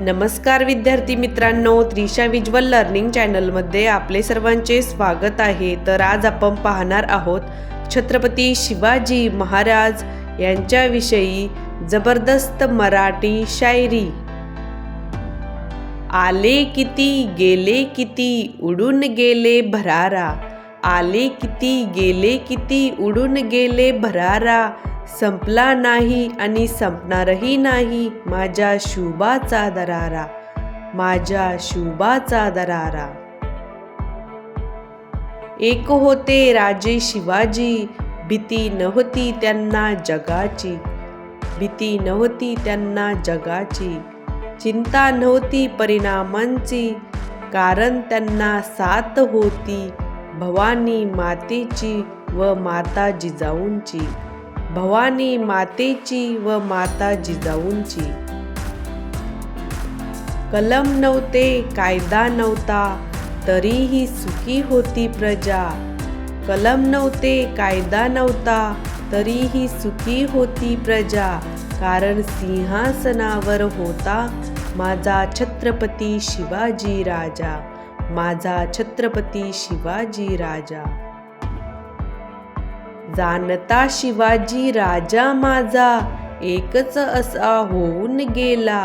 नमस्कार विद्यार्थी मित्रांनो त्रिशा विज्वल लर्निंग चॅनलमध्ये आपले सर्वांचे स्वागत आहे. तर आज आपण पाहणार आहोत छत्रपती शिवाजी महाराज यांच्याविषयी जबरदस्त मराठी शायरी. आले किती गेले किती उडून गेले भरारा. आले किती गेले किती उडून गेले भरारा. संपला नाही आणि संपणारही नाही माझ्या शुभाचा दरारा. माझ्या शुभाचा दरारा. एक होते राजे शिवाजी भीती नव्हती त्यांना जगाची. भीती नव्हती त्यांना जगाची. चिंता नव्हती परिणामांची. कारण त्यांना साथ होती. भवानी मातेची व माता जिजाऊंची भवानी मातेची व माता जिजाऊंची कलम नव्हते कायदा नव्हता तरीही सुखी होती प्रजा. कलम नव्हते कायदा नव्हता तरीही सुखी होती प्रजा. कारण सिंहासनावर होता माझा छत्रपती शिवाजी राजा. माझा छत्रपती शिवाजी राजा. जाणता शिवाजी राजा माझा एकच असा होऊन गेला.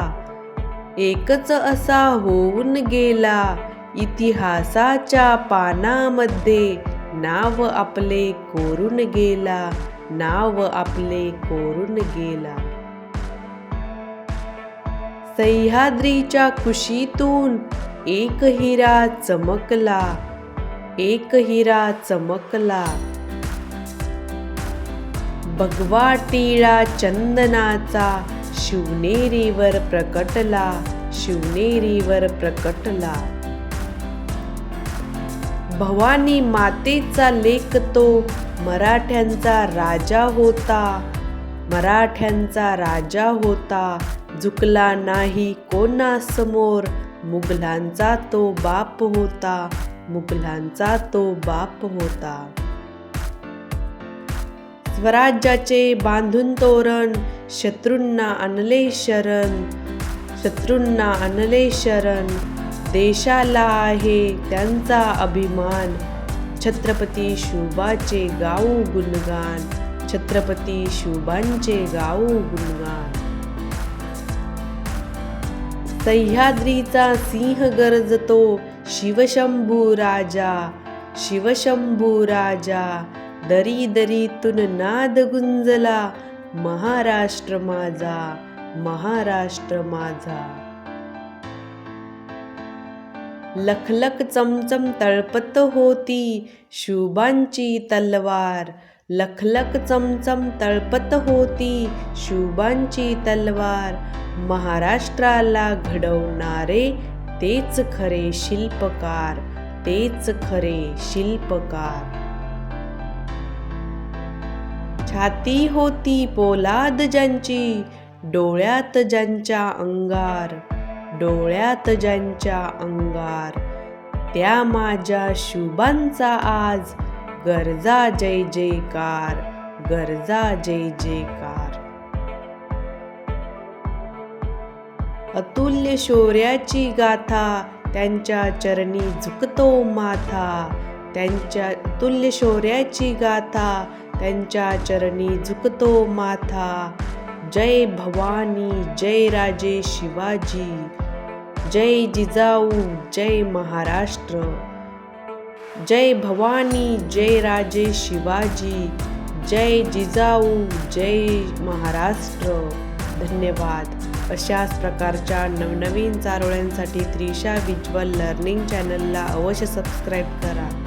एकच असा होऊन गेला इतिहासाच्या पानामध्ये नाव आपले कोरून गेला नाव आपले कोरून गेला. सह्याद्रीच्या कुशीतून एक हिरा चमकला एक हिरा चमकला. भगवा टिळा चंदनाचा शिवनेरीवर प्रकटला शिवनेरीवर प्रकटला. भवानी मातेचा लेख तो मराठ्यांचा राजा होता मराठ्यांचा राजा होता. झुकला नाही कोणासमोर मुघलांचा तो बाप होता मुघलांचा तो बाप होता. स्वराज्याचे बांधून तोरण शत्रूंना आणले शरण शत्रूंना आणले शरण. देशाला आहे त्यांचा अभिमान छत्रपती शुभाचे गाऊ गुणगान छत्रपती शुभांचे गाऊ गुणगान. सह्याद्रीचा सिंह गरजतो शिवशंभू राजा शिवशंभू राजा. दरी दरीतून नाद गुंजला महाराष्ट्र माझा महाराष्ट्र माझा. लखलख चमचम तळपत होती शुभांची तलवार लखलख चमचम तळपत होती शुभांची तलवार. महाराष्ट्राला घडवणारे तेच खरे शिल्पकार तेच खरे शिल्पकार. छाती होती पोलाद ज्यांची डोळ्यात ज्यांच्या अंगार डोळ्यात ज्यांच्या अंगार. त्या माझ्या शुभांचा आज गरजा जय जयकार गरजा जय जयकार. अतुल्य शौर्याची गाथा त्यांच्या चरणी झुकतो माथा. त्यांच्या अतुल्य शौर्याची गाथा त्यांच्या चरणी झुकतो माथा. जय भवानी जय राजे शिवाजी. जय जिजाऊ जय महाराष्ट्र. जय भवानी जय राजे शिवाजी जय जिजाऊ जय महाराष्ट्र. धन्यवाद. अशाच प्रकारच्या नवनवीन चारोळ्यांसाठी त्रिशा विज्वल लर्निंग चॅनलला अवश्य सबस्क्राईब करा.